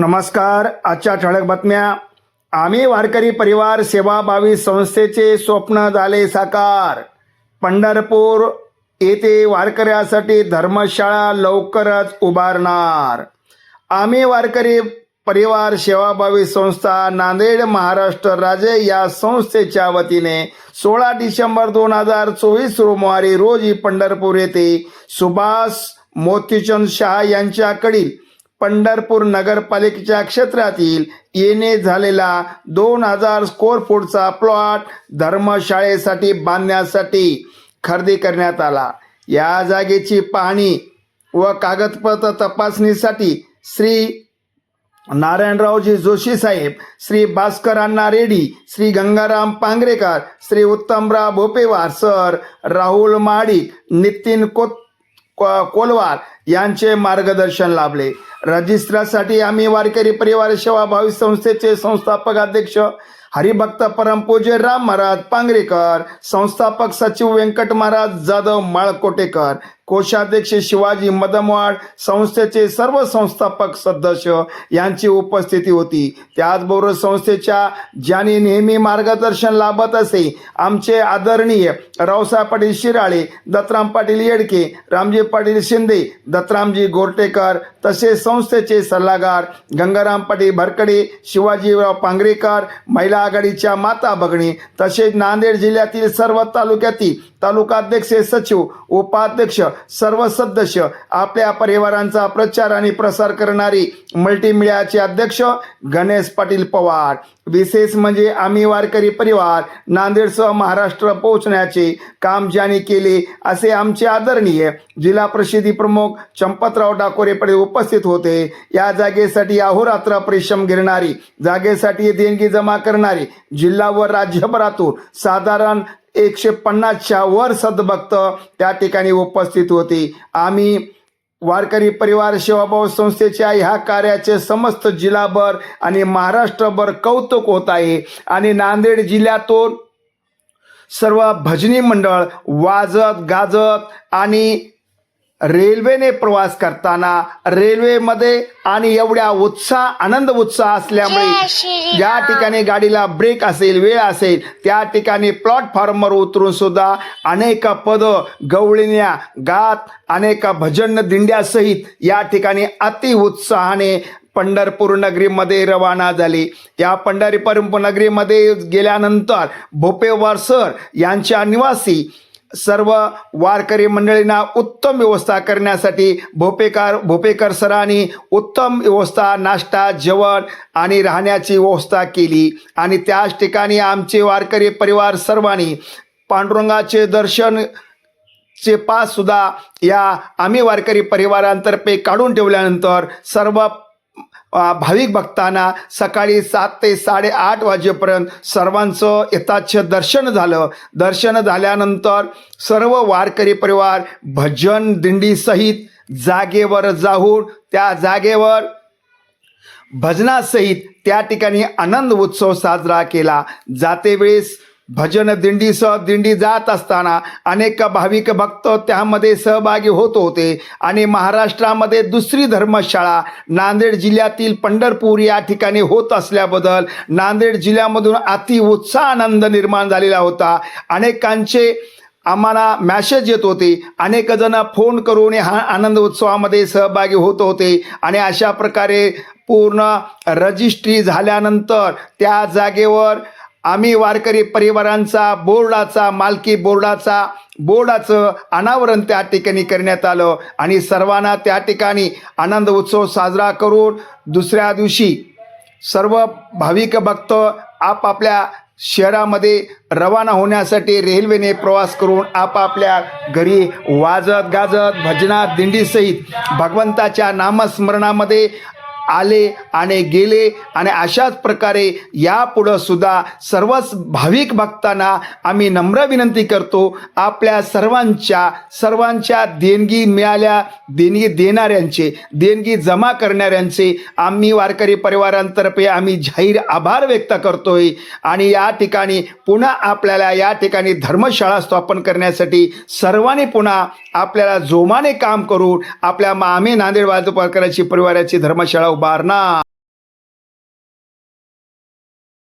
नमस्कार आजच्या ठळक बातम्या. आम्ही वारकरी परिवार सेवाभावी संस्थेचे स्वप्न झाले साकार. पंढरपूर येथे वारकऱ्यासाठी धर्मशाळा लवकरच उभारणार. आम्ही वारकरी परिवार सेवाभावी संस्था नांदेड महाराष्ट्र राज्य या संस्थेच्या वतीने सोळा डिसेंबर दोन हजार चोवीस सोमवारी रोजी पंढरपूर येथे सुभाष मोतीचंद शहा यांच्याकडील पंढरपूर नगरपालिकेच्या क्षेत्रातील येणे झालेला दोन हजार स्क्वेअर फूटचा प्लॉट धर्मशाळेसाठी बांधण्यासाठी खरेदी करण्यात आला. या जागेची पाहणी व कागदपत्र तपासणीसाठी श्री नारायणरावजी जोशी साहेब श्री भास्कर अण्णा रेड्डी श्री गंगाराम पांगरेकर श्री उत्तमराव भोपेवार सर राहुल माडिक नितीन कोत कोलवार यांचे मार्गदर्शन लाभले. रजिस्ट्रासाठी आम्ही वारकरी परिवार सेवा भावी संस्थेचे संस्थापक अध्यक्ष हरिभक्त परमपूज्य राम महाराज पांगरेकर संस्थापक सचिव व्यंकट महाराज जाधव माळकोटेकर कोषाध्यक्ष शिवाजी मदमवाड संस्थेचे सर्व संस्थापक सदस्य यांची उपस्थिती होती. त्याचबरोबर संस्थेच्या ज्यांनी नेहमी मार्गदर्शन लाभत असे आमचे आदरणीय रावसाहेब पाटील शिराळे दत्तराम पाटील येडके रामजी पाटील शिंदे दत्तरामजी गोरटेकर तसेच संस्थेचे सल्लागार गंगाराम पाटील भरकडे शिवाजीराव पांगरेकर महिला आघाडीच्या माता भगणी तसेच नांदेड जिल्ह्यातील सर्व तालुक्यातील तालुकाध्यक्ष सचिव उपाध्यक्ष सर्व सदस्य आपल्या परिवारांचा प्रचार आणि प्रसार करणारी मल्टीमिडियाचे अध्यक्ष गणेश पाटील पवार. विशेष म्हणजे आम्ही वारकरी परिवार नांदेडसह महाराष्ट्र पोहोचण्याचे काम ज्यांनी केले असे आमचे आदरणीय जिल्हा प्रसिद्धी प्रमुख चंपतराव डाकोरे पडे उपस्थित होते. या जागेसाठी अहोरात्र परिश्रम घेणारी जागेसाठी देणगी जमा करणारी जिल्हा व राज्यभरातून साधारण एकशे पन्नासच्या वर सदभक्त त्या ठिकाणी उपस्थित होते. आम्ही वारकरी परिवार सेवाभाव संस्थेच्या ह्या कार्याचे समस्त जिल्हाभर आणि महाराष्ट्रभर कौतुक होत आहे. आणि नांदेड जिल्ह्यातून सर्व भजनी मंडळ वाजत गाजत आणि रेल्वेने प्रवास करताना रेल्वेमध्ये आणि एवढ्या उत्साह आनंद उत्साह असल्यामुळे ज्या ठिकाणी गाडीला ब्रेक असेल वेळ असेल त्या ठिकाणी प्लॅटफॉर्मवर उतरून सुद्धा अनेक पद गवळीण्या गात अनेक भजन दिंड्यासहित या ठिकाणी अति उत्साहाने पंढरपूर नगरीमध्ये रवाना झाली. या पंढरपूर नगरीमध्ये गेल्यानंतर भोपेवार सर यांच्या निवासी सर्व वारकरी मंडळींना उत्तम व्यवस्था करण्यासाठी भोपेकर भोपेकर सरांनी उत्तम व्यवस्था नाश्ता जेवण आणि राहण्याची व्यवस्था केली. आणि त्याच ठिकाणी आमचे वारकरी परिवार सर्वांनी पांडुरंगाचे दर्शन चे पाससुद्धा या आम्ही वारकरी परिवारांतर्फे काढून ठेवल्यानंतर सर्व भाविक भक्तांना सकाळी सात ते साडेआठ वाजेपर्यंत सर्वांचं यथाच्छ दर्शन झालं. दर्शन झाल्यानंतर सर्व वारकरी परिवार भजन दिंडीसहित जागेवर जाऊन त्या जागेवर भजनासहित त्या ठिकाणी आनंद उत्सव साजरा केला. जाते वेळेस भजन दिंडीसह दिंडी जात असताना अनेक भाविक भक्त त्यामध्ये सहभागी होत होते. आणि महाराष्ट्रामध्ये दुसरी धर्मशाळा नांदेड जिल्ह्यातील पंढरपूर या ठिकाणी होत असल्याबद्दल नांदेड जिल्ह्यामधून अति उत्साह आनंद निर्माण झालेला होता. अनेकांचे आम्हाला मॅसेज येत होते. अनेक जण फोन करून हा आनंद उत्सवामध्ये सहभागी होत होते. आणि अशा प्रकारे पूर्ण रजिस्ट्री झाल्यानंतर त्या जागेवर आम्ही वारकरी परिवारांचा बोर्डाचा मालकी बोर्डाचा बोर्डाचं अनावरण त्या ठिकाणी करण्यात आलं आणि सर्वांना त्या ठिकाणी आनंद उत्सव साजरा करून दुसऱ्या दिवशी सर्व भाविक भक्त आपापल्या शहरामध्ये रवाना होण्यासाठी रेल्वेने प्रवास करून आपापल्या घरी वाजत गाजत भजनात दिंडीसहित भगवंताच्या नामस्मरणामध्ये आले आणि गेले आणि अशाच प्रकारे यापुढं सुद्धा सर्वच भाविक भक्तांना आम्ही नम्र विनंती करतो आपल्या सर्वांच्या सर्वांच्या देणगी मिळाल्या देणगी देणाऱ्यांचे देणगी जमा करणाऱ्यांचे आम्ही वारकरी परिवारांतर्फे आम्ही जाहीर आभार व्यक्त करतोय. आणि या ठिकाणी पुन्हा आपल्याला या ठिकाणी धर्मशाळा स्थापन करण्यासाठी सर्वांनी पुन्हा आपल्याला जोमाने काम करून आपल्या आम्ही नांदेड वाजू परिवाराची धर्मशाळा उभारणार